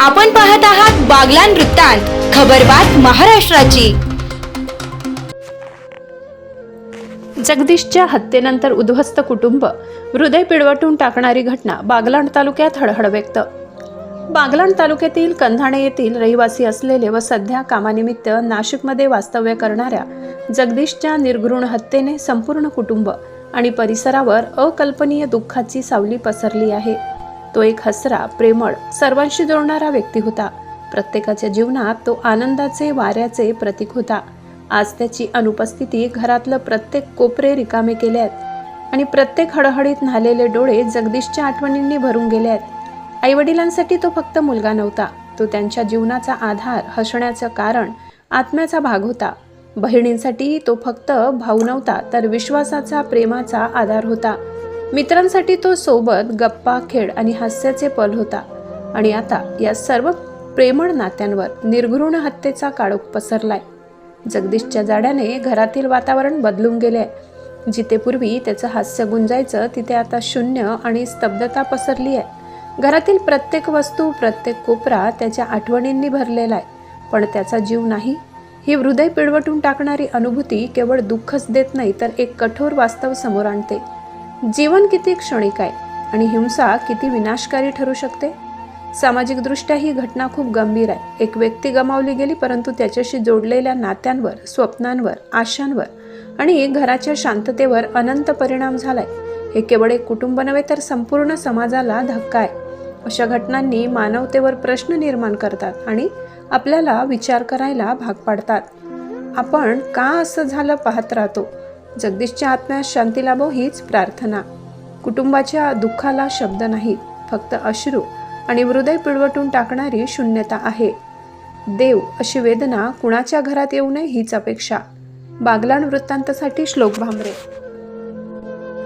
आपण पाहत आहात बागलान वृत्तांत खबरबात महाराष्ट्राची. जगदीशच्या हत्येनंतर उद्ध्वस्त कुटुंब हृदय पिळवटून टाकणारी घटना बागलाण तालुक्यात हळहळ व्यक्त. बागलाण तालुक्यातील कंधाणे येथील रहिवासी असलेले व सध्या कामानिमित्त नाशिकमध्ये वास्तव्य करणाऱ्या जगदीशच्या निर्घृण हत्येने संपूर्ण कुटुंब आणि परिसरावर अकल्पनीय दुःखाची सावली पसरली आहे. तो एक हसरा प्रेमळ सर्वांशी जोडणारा व्यक्ती होता. प्रत्येकाच्या जीवनात तो आनंदाचे वाऱ्याचे प्रतीक होता. आज त्याची अनुपस्थिती घरातलं प्रत्येक कोपरे रिकामे केले आहेत आणि प्रत्येक हळहळीत न्हालेले डोळे जगदीशच्या आठवणींनी भरून गेले आहेत आईवडिलांसाठी तो फक्त मुलगा नव्हता. तो त्यांच्या जीवनाचा आधार हसण्याचं कारण आत्म्याचा भाग होता. बहिणींसाठी तो फक्त भाऊ नव्हता तर विश्वासाचा प्रेमाचा आधार होता. मित्रांसाठी तो सोबत गप्पा खेळ आणि हास्याचे पल होता. आणि आता या सर्व प्रेमळ नात्यांवर निर्घृण हत्येचा काळोख पसरलाय. जगदीशच्या जाड्याने घरातील वातावरण बदलून गेले जिथे पूर्वी त्याचं हास्य गुंजायचं तिथे आता शून्य आणि स्तब्धता पसरली आहे घरातील प्रत्येक वस्तू प्रत्येक कोपरा त्याच्या आठवणींनी भरलेला आहे पण त्याचा जीव नाही. ही हृदय पिळवटून टाकणारी अनुभूती केवळ दुःखच देत नाही तर एक कठोर वास्तव समोर आणते. जीवन किती क्षणिक आहे आणि हिंसा किती विनाशकारी ठरू शकते? सामाजिकदृष्ट्या ही घटना खूप गंभीर आहे. एक व्यक्ती गमावली गेली परंतु त्याच्याशी जोडलेल्या नात्यांवर स्वप्नांवर आशांवर आणि घराच्या शांततेवर अनंत परिणाम झालाय. हे केवळ एक कुटुंब नव्हे तर संपूर्ण समाजाला धक्का आहे. अशा घटनांनी मानवतेवर प्रश्न निर्माण करतात आणि आपल्याला विचार करायला भाग पाडतात. आपण का असं झालं पाहत राहतो? जगदीशच्या आत्म्यास शांती लाभो हीच प्रार्थना. कुटुंबाच्या दुःखाला शब्द नाही फक्त अश्रू आणि हृदय पिळवटून टाकणारी शून्यता आहे. देव अशी वेदना कुणाच्या घरात येऊ नये हीच अपेक्षा. बागलाण वृत्तांतसाठी श्लोक भांबरे